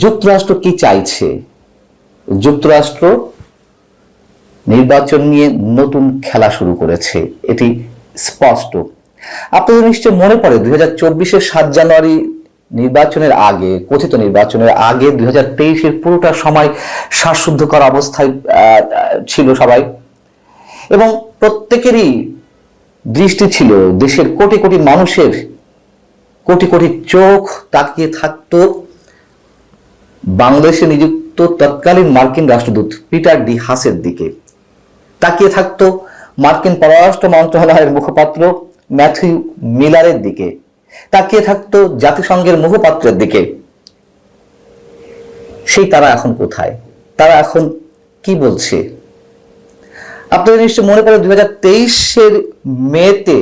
যুক্তরাষ্ট্র কি চাইছে? যুক্তরাষ্ট্র নির্বাচন নিয়ে নতুন খেলা শুরু করেছে। এটি স্পষ্ট। আপনাদের নিশ্চয় মনে পড়ে, দুই হাজার চব্বিশের সাত জানুয়ারি নির্বাচনের আগে, কথিত নির্বাচনের আগে দুই হাজার তেইশের পুরোটা সময় শ্বাসরুদ্ধকর অবস্থায় ছিল সবাই। এবং প্রত্যেকেরই দৃষ্টি ছিল, দেশের কোটি কোটি মানুষের কোটি কোটি চোখ তাকিয়ে থাকতো বাংলাদেশে নিযুক্ত তৎকালীন মার্কিন রাষ্ট্রদূত পিটার ডি হাসের দিকে। তাকিয়ে থাকতো মার্কিন পররাষ্ট্র মন্ত্রণালয়ের মুখপাত্র ম্যাথিউ মিলারের দিকে। তাকিয়ে থাকতো জাতিসংঘের মুখপাত্রের দিকে। সেই তারা এখন কোথায়? তারা এখন কি বলছে? আপনাদের নিশ্চয় মনে পড়ে দুই হাজার তেইশের মেতে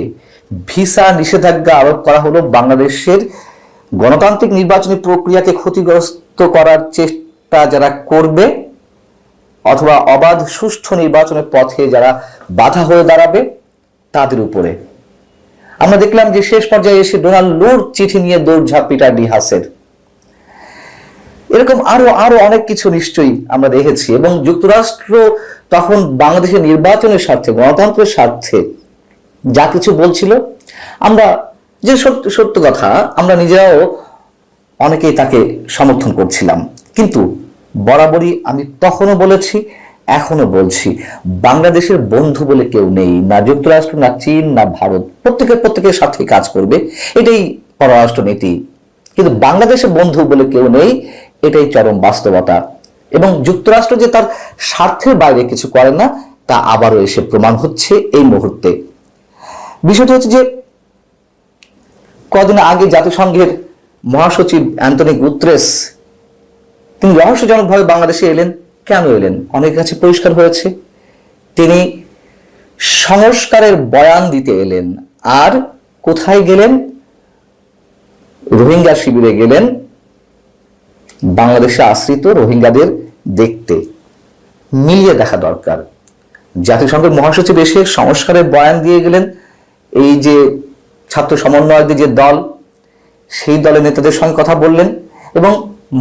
ভিসা নিষেধাজ্ঞা আরোপ করা হলো বাংলাদেশের গণতান্ত্রিক নির্বাচনী প্রক্রিয়াকে ক্ষতিগ্রস্ত করার চেষ্টা যারা করবে অথবা অবাধ সুষ্ঠু নির্বাচনের পথে যারা বাধা হয়ে দাঁড়াবে, তাদের উপরে। আমরা দেখলাম যে শেষ পর্যায়ে এসে ডোনাল্ড লুর চিঠি নিয়ে দৌড়ঝাঁপ পিটার ডি হাসের এরকম আরও আরও অনেক কিছু নিশ্চয়ই আমরা দেখেছি এবং যুক্তরাষ্ট্র তখন বাংলাদেশের নির্বাচনের স্বার্থে, গণতন্ত্রের স্বার্থে যা কিছু বলছিল, আমরা যে সত্য সত্য কথা, আমরা নিজেরাও অনেকেই তাকে সমর্থন করছিলাম। কিন্তু বরাবরই আমি তখনও বলেছি এখনও বলছি, বাংলাদেশের বন্ধু বলে কেউ নেই, না যুক্তরাষ্ট্র, না চীন, না ভারত, প্রত্যেকের প্রত্যেকের সাথে কাজ করবে, এটাই পররাষ্ট্র নীতি। কিন্তু বাংলাদেশের বন্ধু বলে কেউ নেই, এটাই চরম বাস্তবতা। এবং যুক্তরাষ্ট্র যে তার স্বার্থের বাইরে কিছু করে না, তা আবারও এসে প্রমাণ হচ্ছে এই মুহূর্তে। বিষয়টি হচ্ছে যে, কদিন আগে জাতিসংঘের মহাসচিব অ্যান্টনি গুত্রেস, তিনি রহস্যজনকভাবে বাংলাদেশে এলেন। কেন এলেন? অনেক কাছে পরিষ্কার হয়েছে। তিনি সংস্কারের বয়ান দিতে এলেন। আর কোথায় গেলেন? রোহিঙ্গা শিবিরে গেলেন। বাংলাদেশে আশ্রিত রোহিঙ্গাদের দেখতে। মিলিয়ে দেখা দরকার। জাতিসংঘের মহাসচিব এসে সংস্কারের বয়ান দিয়ে গেলেন। এই যে ছাত্র সমন্বয়কদের যে দল সেই দলের নেতাদের সঙ্গে কথা বললেন এবং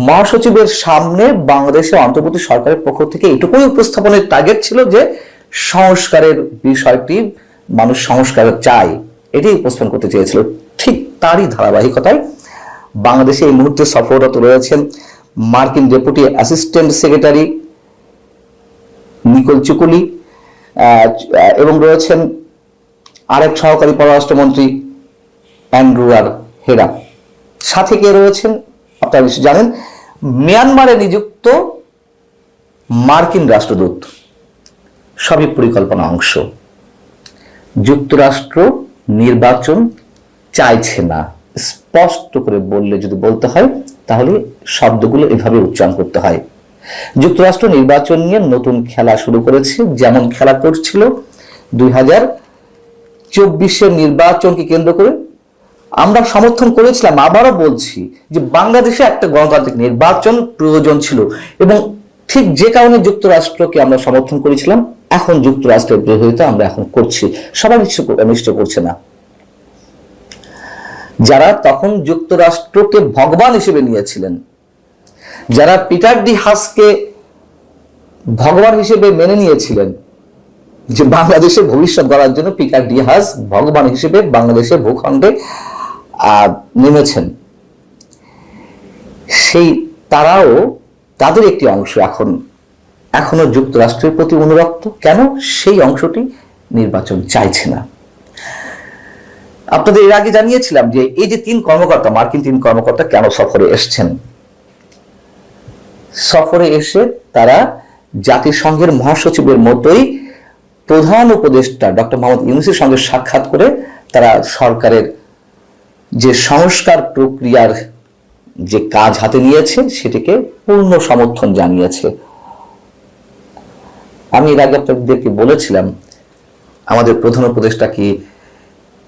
মহাসচিবের সামনে বাংলাদেশে অন্তর্বর্তী সরকারের পক্ষ থেকে এটুকুই উপস্থাপনের টার্গেট ছিল যে সংস্কারের বিষয়টি মানুষ সংস্কার চায়। এটি উপস্থাপন করতে চেয়েছিল। ঠিক তারই ধারাবাহিকতায় বাংলাদেশে এই মুহূর্তে সফররত রয়েছেন মার্কিন ডেপুটি অ্যাসিস্ট্যান্ট সেক্রেটারি নিকোল চুকুলি এবং রয়েছেন আরেক সহকারী পররাষ্ট্রমন্ত্রী অ্যান্ড্রুয়ার হেরা সাথে কে রয়েছেন? আপনারা নিশ্চয় জানেন। মিয়ানমারে নিযুক্ত মার্কিন রাষ্ট্রদূত। সবই পরিকল্পনা অংশ। যুক্তরাষ্ট্র নির্বাচন চাইছে না। স্পষ্ট করে বললে যদি বলতে হয়, তাহলে শব্দগুলো এভাবে উচ্চারণ করতে হয়। যুক্তরাষ্ট্র নির্বাচন নিয়ে নতুন খেলা শুরু করেছে। যেমন খেলা করছিল দুই হাজার চব্বিশের নির্বাচনকে কেন্দ্র করে আমরা সমর্থন করেছিলাম আবারও বলছি যে বাংলাদেশে একটা গণতান্ত্রিক নির্বাচন প্রয়োজন ছিল এবং ঠিক যে কারণে যুক্তরাষ্ট্রকে আমরা সমর্থন করেছিলাম এখন যুক্তরাষ্ট্রের বিরোধিতা আমরা এখন করছি। সবাই নিশ্চয় করছে না। যারা তখন যুক্তরাষ্ট্রকে ভগবান হিসেবে নিয়েছিলেন যারা পিটার ডি হাসকে ভগবান হিসেবে মেনে নিয়েছিলেন যে বাংলাদেশের ভবিষ্যৎ গড়ার জন্য পিটার ডি হাস ভগবান হিসেবে বাংলাদেশের ভূখণ্ডে আহ, নেমেছেন। সেই তারাও তাদের একটি অংশ এখন, এখনও যুক্তরাষ্ট্রের প্রতি অনুরক্ত। কেন? সেই অংশটি নির্বাচন চাইছে না। আপনাদের এর আগে জানিয়েছিলাম যে এই যে তিন কর্মকর্তা, মার্কিন তিন কর্মকর্তা কেন সফরে এসছেন? সফরে এসে তারা জাতিসংঘের মহাসচিবের মতোই প্রধান উপদেষ্টা ডক্টর মোহাম্মদ ইউনুসের সঙ্গে সাক্ষাৎ করে তারা সরকারের যে সংস্কার প্রক্রিয়ার যে কাজ হাতে নিয়েছে, সেটিকে পূর্ণ সমর্থন জানিয়েছে। আমি এর আগে আপনাদেরকে বলেছিলাম, আমাদের প্রধান উপদেষ্টা কি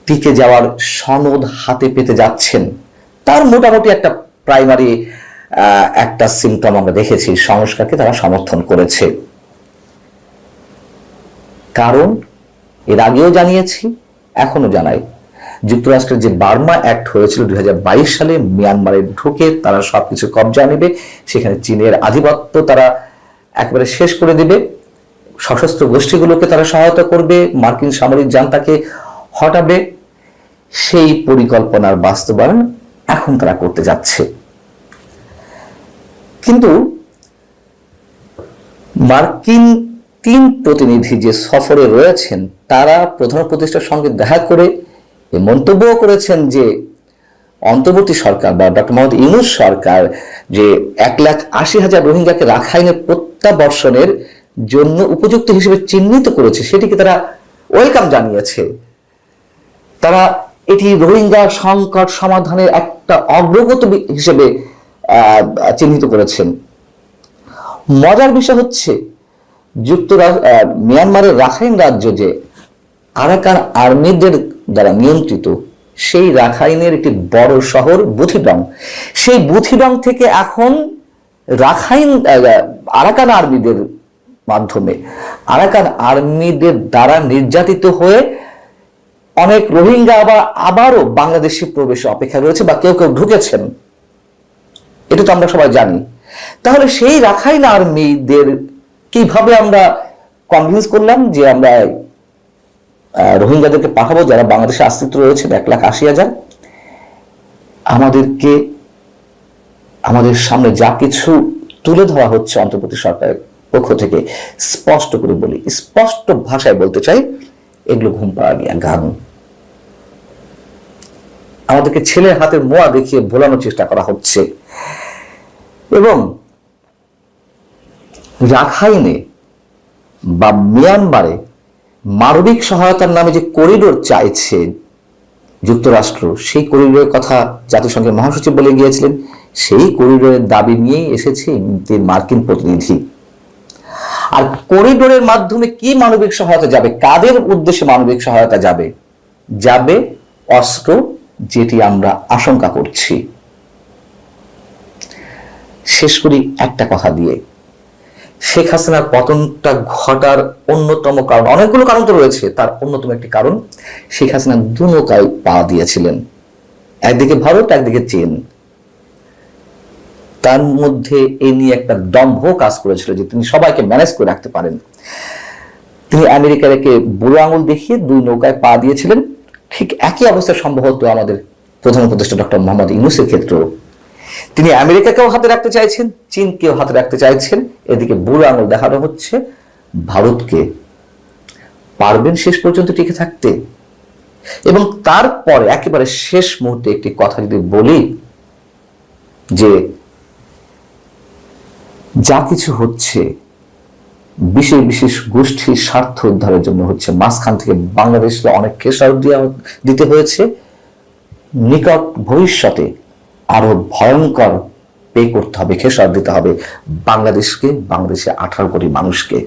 টিকে যাওয়ার সনদ হাতে পেতে যাচ্ছেন? তার মোটামুটি একটা প্রাইমারি একটা সিমটম আমরা দেখেছি, সংস্কারকে তারা সমর্থন করেছে। কারণ এর আগেও জানিয়েছি এখনও জানাই। যুক্তরাষ্ট্রের যে বার্মা অ্যাক্ট হয়েছিল দুই হাজার বাইশ সালে, মিয়ানমারে ঢুকে তারা সবকিছু কবজা নেবে। সেখানে চীনের আধিপত্য তারা একেবারে শেষ করে দেবে। সশস্ত্র গোষ্ঠীগুলোকে তারা সহায়তা করবে। মার্কিন সামরিক জান্তাকে হটাবে। সেই পরিকল্পনার বাস্তবায়ন এখন তারা করতে যাচ্ছে। কিন্তু মার্কিন তিন প্রতিনিধি যে সফরে রয়েছেন, তারা প্রধান প্রতিষ্ঠার সঙ্গে দেখা করে মন্তব্য করেছেন যে অন্তর্বর্তী সরকার বা ডক্টর মোহাম্মদ ইউনুস সরকার যে এক লাখ আশি হাজার রোহিঙ্গাকে রাখাইনে প্রত্যাবর্ষণের জন্য উপযুক্ত হিসেবে চিহ্নিত করেছে, সেটিকে তারা ওয়েলকাম জানিয়েছে। তারা এটি রোহিঙ্গা সংকট সমাধানের একটা অগ্রগত হিসেবে চিহ্নিত করেছেন। মজার বিষয় হচ্ছে যুক্তরাষ্ট্র মিয়ানমারের রাখাইন রাজ্য যে আরাকান আর্মিদের দ্বারা নিয়ন্ত্রিত, সেই রাখাইনের একটি বড় শহর বুথিডং। সেই বুথিডং থেকে এখন রাখাইন আরাকান আর্মিদের মাধ্যমে, আরাকান আর্মিদের দ্বারা নির্যাতিত হয়ে অনেক রোহিঙ্গা আবার, আবারও বাংলাদেশে প্রবেশে অপেক্ষা রয়েছে বা কেউ কেউ ঢুকেছেন। এটা তো আমরা সবাই জানি। তাহলে সেই রাখাইন আর্মিদের কীভাবে আমরা কনভিন্স করলাম যে আমরা রোহিঙ্গাদেরকে পাঠাবো, যারা বাংলাদেশে আশ্রিত রয়েছে, এক লাখ আশি হাজার। আমাদেরকে, আমাদের সামনে যা কিছু তুলে ধরা হচ্ছে অন্তর্বর্তী সরকারের পক্ষ থেকে, স্পষ্ট করে বলি, স্পষ্ট ভাষায় বলতে চাই, এগুলো ঘুম পাড়া গান আমাদেরকে ছেলের হাতের মোয়া দেখিয়ে ভোলানোর চেষ্টা করা হচ্ছে। এবং রাখাইনে বা মিয়ানমারে মানবিক সহায়তার নামে যে করিডোর চাইছে যুক্তরাষ্ট্র, সেই করিডোরের কথা জাতিসংঘের মহাসচিব বলে গিয়েছিলেন। সেই করিডোরের দাবি নিয়েই এসেছে মার্কিন প্রতিনিধি। আর করিডোরের মাধ্যমে কি মানবিক সহায়তা যাবে? কাদের উদ্দেশ্যে মানবিক সহায়তা যাবে? যাবে অস্ত্র, যেটি আমরা আশঙ্কা করছি। শেষ করি একটা কথা দিয়ে। শেখ হাসিনার পতনটা ঘটার অন্যতম কারণ, অনেকগুলো কারণ তো রয়েছে, তার অন্যতম একটি কারণ, শেখ হাসিনা দু নৌকায় পা দিয়েছিলেন। একদিকে ভারত, একদিকে চীন। তার মধ্যে এ নিয়ে একটা দম্ভ কাজ করেছিল যে তিনি সবাইকে ম্যানেজ করে রাখতে পারেন। তিনি আমেরিকাকে বুড়ো আঙুল দেখিয়ে দুই নৌকায় পা দিয়েছিলেন। ঠিক একই অবস্থা সম্ভবত আমাদের প্রধান উপদেষ্টা ডক্টর মোহাম্মদ ইউনুসের ক্ষেত্রেও। তিনি আমেরিকাকেও হাতে রাখতে চাইছেন, চীনকেও হাতে রাখতে চাইছেন। এদিকে বুড়ো আঙুল দেখানো হচ্ছে, ভারতকে পারবেন শেষ পর্যন্ত টিকে থাকতে। এবং তারপরে, একেবারে শেষ মুহূর্তে একটি কথা যদি বলি, যে যা কিছু হচ্ছে, বিশেষ বিশেষ গোষ্ঠীর স্বার্থ উদ্ধারের জন্য হচ্ছে, মাঝখান থেকে বাংলাদেশকে অনেক খেসারত দেওয়া দিতে হয়েছে। নিকট ভবিষ্যতে আরও ভয়ঙ্কর পে করতে হবে খেসার দিতে হবে। বাংলাদেশকে বাংলাদেশে আঠারো কোটি মানুষকে।